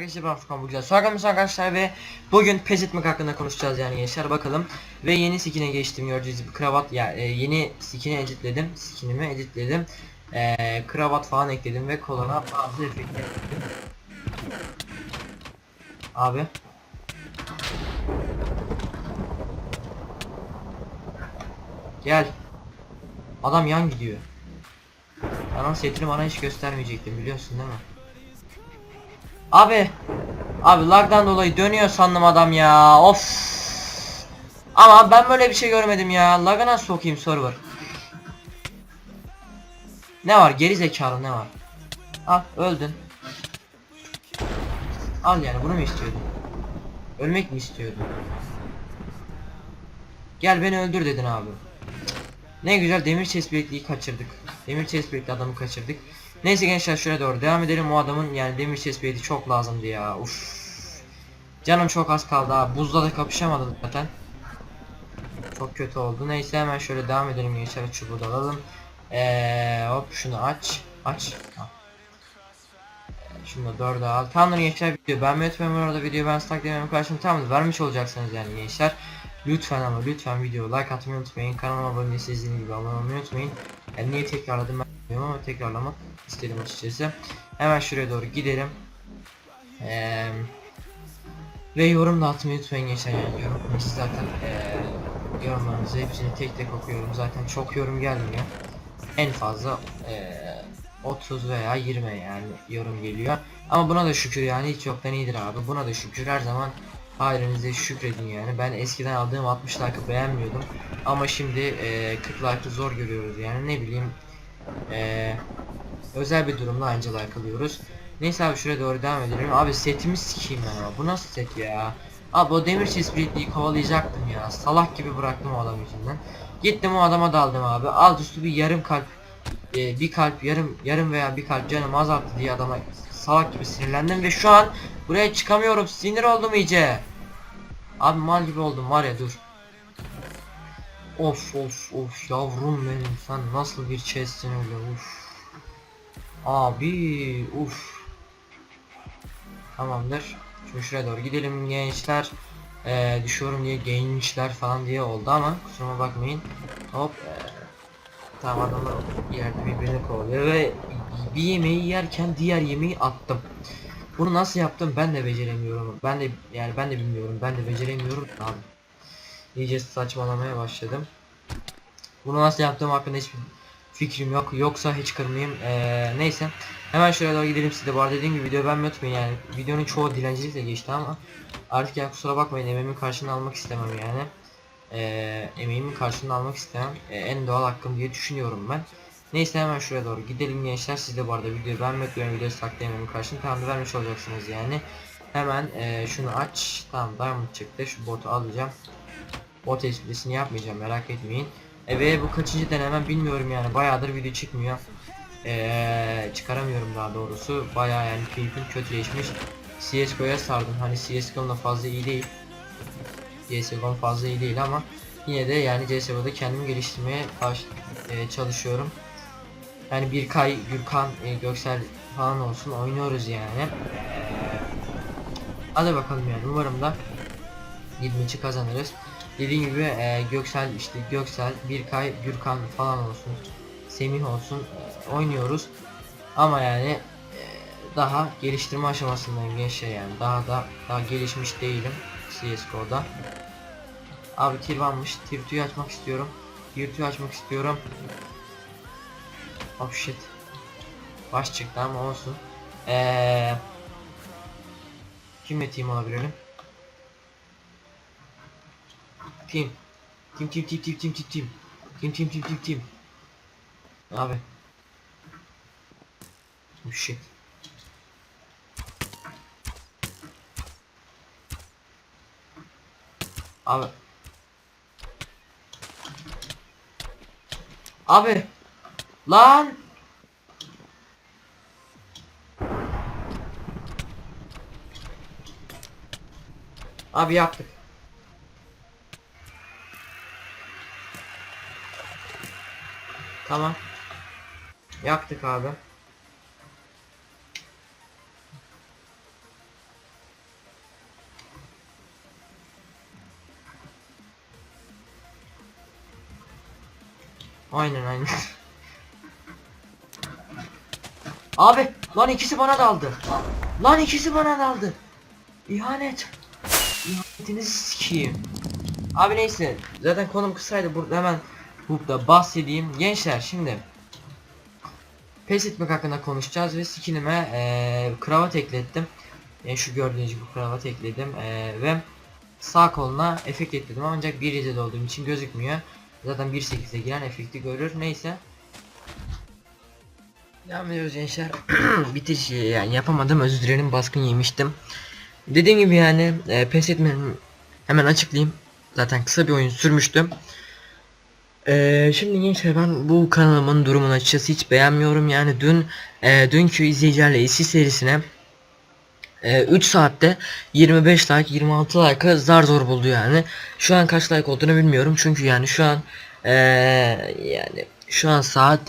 arkadaşlar ben Furkan Bugüzel. Sorgamız arkadaşlar ve bugün pes etmek hakkında konuşacağız yani gençler bakalım. Ve yeni skin'e geçtim gördüğünüz gibi kravat ya e, yeni skin'i editledim. Skin'imi editledim. E, kravat falan ekledim ve kolona bazı efektler ekledim. Abi. Gel. Adam yan gidiyor. Anam setini bana hiç göstermeyecektim biliyorsun değil mi? Abi. Abi lagdan dolayı dönüyor sandım adam ya. Of. Ama ben böyle bir şey görmedim ya. Lag'a nasıl sokayım server? Ne var? Geri zekalı ne var? Al öldün. Al yani bunu mu istiyordun? Ölmek mi istiyordun? Gel beni öldür dedin abi. Ne güzel demir chest birlikliği kaçırdık. Demir chest birlikli adamı kaçırdık. Neyse gençler şuraya doğru devam edelim. O adamın yani demir chest birlikliği çok lazımdı ya. Uf. Canım çok az kaldı ha. Buzda da kapışamadım zaten. Çok kötü oldu. Neyse hemen şöyle devam edelim gençler. Çubuğu alalım. Ee, hop şunu aç. Aç. Al. Ee, Şunu da dörde al. Tamamdır gençler video. Ben unutmayın orada video ben stack demem karşımda tamamdır. Vermiş olacaksınız yani gençler. Lütfen ama lütfen video like atmayı unutmayın. Kanalıma abone değilseniz gibi abone olmayı unutmayın. Yani niye tekrarladım ben ama tekrarlamak istedim açıkçası. Hemen şuraya doğru gidelim. Ee, ve yorum da atmayı unutmayın gençler yani yorum siz zaten ee, yorumlarınızı hepsini tek tek okuyorum. Zaten çok yorum gelmiyor. En fazla ee, 30 veya 20 yani yorum geliyor. Ama buna da şükür yani hiç yoktan iyidir abi. Buna da şükür her zaman halinize şükredin yani. Ben eskiden aldığım 60 like'ı beğenmiyordum. Ama şimdi e, 40 like'ı zor görüyoruz yani ne bileyim. E, özel bir durumla anca like alıyoruz. Neyse abi şuraya doğru devam edelim. Abi setimi sikeyim ben ama. Bu nasıl set ya? Abi o demir çizbirliği kovalayacaktım ya. Salak gibi bıraktım o adam yüzünden. Gittim o adama daldım abi. Alt üstü bir yarım kalp e, bir kalp yarım yarım veya bir kalp canım azalttı diye adama salak gibi sinirlendim ve şu an buraya çıkamıyorum sinir oldum iyice abi mal gibi oldum var ya dur of of of. Yavrum benim sen nasıl bir chest'in öyle? Uf abi uf tamamdır. Şimdi şuraya doğru gidelim gençler. Ee, düşüyorum diye gençler falan diye oldu ama kusuruma bakmayın. Hop. Ee, Tamam adamlar yerde birbirini kovalıyor ve bir yemeği yerken diğer yemeği attım. Bunu nasıl yaptım ben de beceremiyorum. Ben de yani ben de bilmiyorum. Ben de beceremiyorum. Abi. İyice saçmalamaya başladım. Bunu nasıl yaptığım hakkında hiçbir fikrim yok. Yoksa hiç kırmayayım. Ee, neyse. Hemen şuraya doğru gidelim size. Bu dediğim gibi video ben unutmayın yani. Videonun çoğu dilencilikle geçti ama artık ya kusura bakmayın emeğimin karşılığını almak istemem yani e, emeğimin karşılığını almak istemem e, en doğal hakkım diye düşünüyorum ben. Neyse hemen şuraya doğru gidelim gençler. Siz de bu arada videoyu beğenmek ve videoyu saklayamemin karşılığını tamam vermiş olacaksınız yani. Hemen e, şunu aç. Tamam diamond çıktı. Şu botu alacağım. Bot esprisini yapmayacağım merak etmeyin. E, ve bu kaçıncı denemem bilmiyorum yani. Bayağıdır video çıkmıyor. E, çıkaramıyorum daha doğrusu. Bayağı yani keyfim kötüleşmiş. CSGO'ya sardım. Hani CSGO'nun fazla iyi değil. CSGO fazla iyi değil ama yine de yani CSGO'da kendimi geliştirmeye baş, e, çalışıyorum. Yani bir Kay, Gürkan, e, Göksel falan olsun oynuyoruz yani. Hadi bakalım yani umarım da 20'ci kazanırız. Dediğim gibi e, Göksel işte Göksel, Birkay, Gürkan falan olsun. Semih olsun e, oynuyoruz. Ama yani e, daha geliştirme aşamasındayım gençler yani. Daha da daha gelişmiş değilim. CSGO'da. Abi tier varmış. Tier 2'yi açmak istiyorum. Tier 2'yi açmak istiyorum. Oh shit. Baş çıktı ama olsun. Eee Kimle team olabilirim? Team. Team team team team team team team. Team team team team team. Abi. Oh shit. Abi. Abi. Lan. Abi yaptık. Tamam. Yaktık abi. Aynen aynen. Abi lan ikisi bana daldı. Lan ikisi bana daldı. İhanet. İhanetinizi sikiyim. Abi neyse zaten konum kısaydı burada hemen burada bahsedeyim. Gençler şimdi pes etmek hakkında konuşacağız ve skinime eee kravat eklettim. Yani şu gördüğünüz gibi kravat ekledim eee, ve sağ koluna efekt ekledim ancak 1.7'de olduğum için gözükmüyor. Zaten 1.8'e giren efekti görür. Neyse. Devam ediyoruz gençler. Bitiş yani yapamadım özür dilerim baskın yemiştim. Dediğim gibi yani e, pes etmenin hemen açıklayayım. Zaten kısa bir oyun sürmüştüm. E, şimdi gençler ben bu kanalımın durumunu açıkçası hiç beğenmiyorum. Yani dün e, dünkü izleyicilerle işi serisine e, 3 saatte 25 like 26 like'ı zar zor buldu yani. Şu an kaç like olduğunu bilmiyorum çünkü yani şu an e, yani şu an saat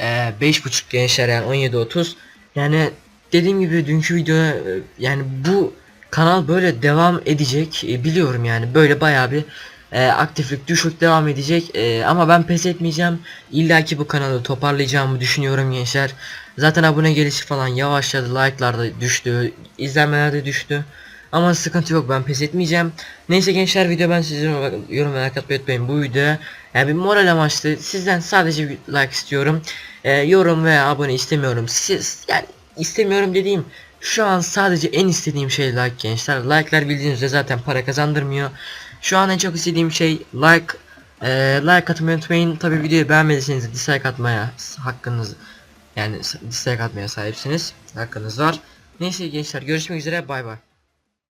ee, beş buçuk gençler yani 17.30 yani dediğim gibi dünkü video e, yani bu kanal böyle devam edecek e, biliyorum yani böyle bayağı bir e, aktiflik düşük devam edecek E, ama ben pes etmeyeceğim İlla ki bu kanalı toparlayacağımı düşünüyorum gençler zaten abone gelişi falan yavaşladı like'lar da düştü izlenmeler de düştü ama sıkıntı yok ben pes etmeyeceğim. Neyse gençler video ben sizin yorum ve like atmayı unutmayın bu videoya. Yani bir moral amaçlı sizden sadece bir like istiyorum. Ee, yorum veya abone istemiyorum. Siz yani istemiyorum dediğim şu an sadece en istediğim şey like gençler. Like'lar bildiğiniz üzere zaten para kazandırmıyor. Şu an en çok istediğim şey like e, like atmayı unutmayın. Tabi videoyu beğenmediyseniz dislike atmaya hakkınız yani dislike atmaya sahipsiniz. Hakkınız var. Neyse gençler görüşmek üzere bay bay.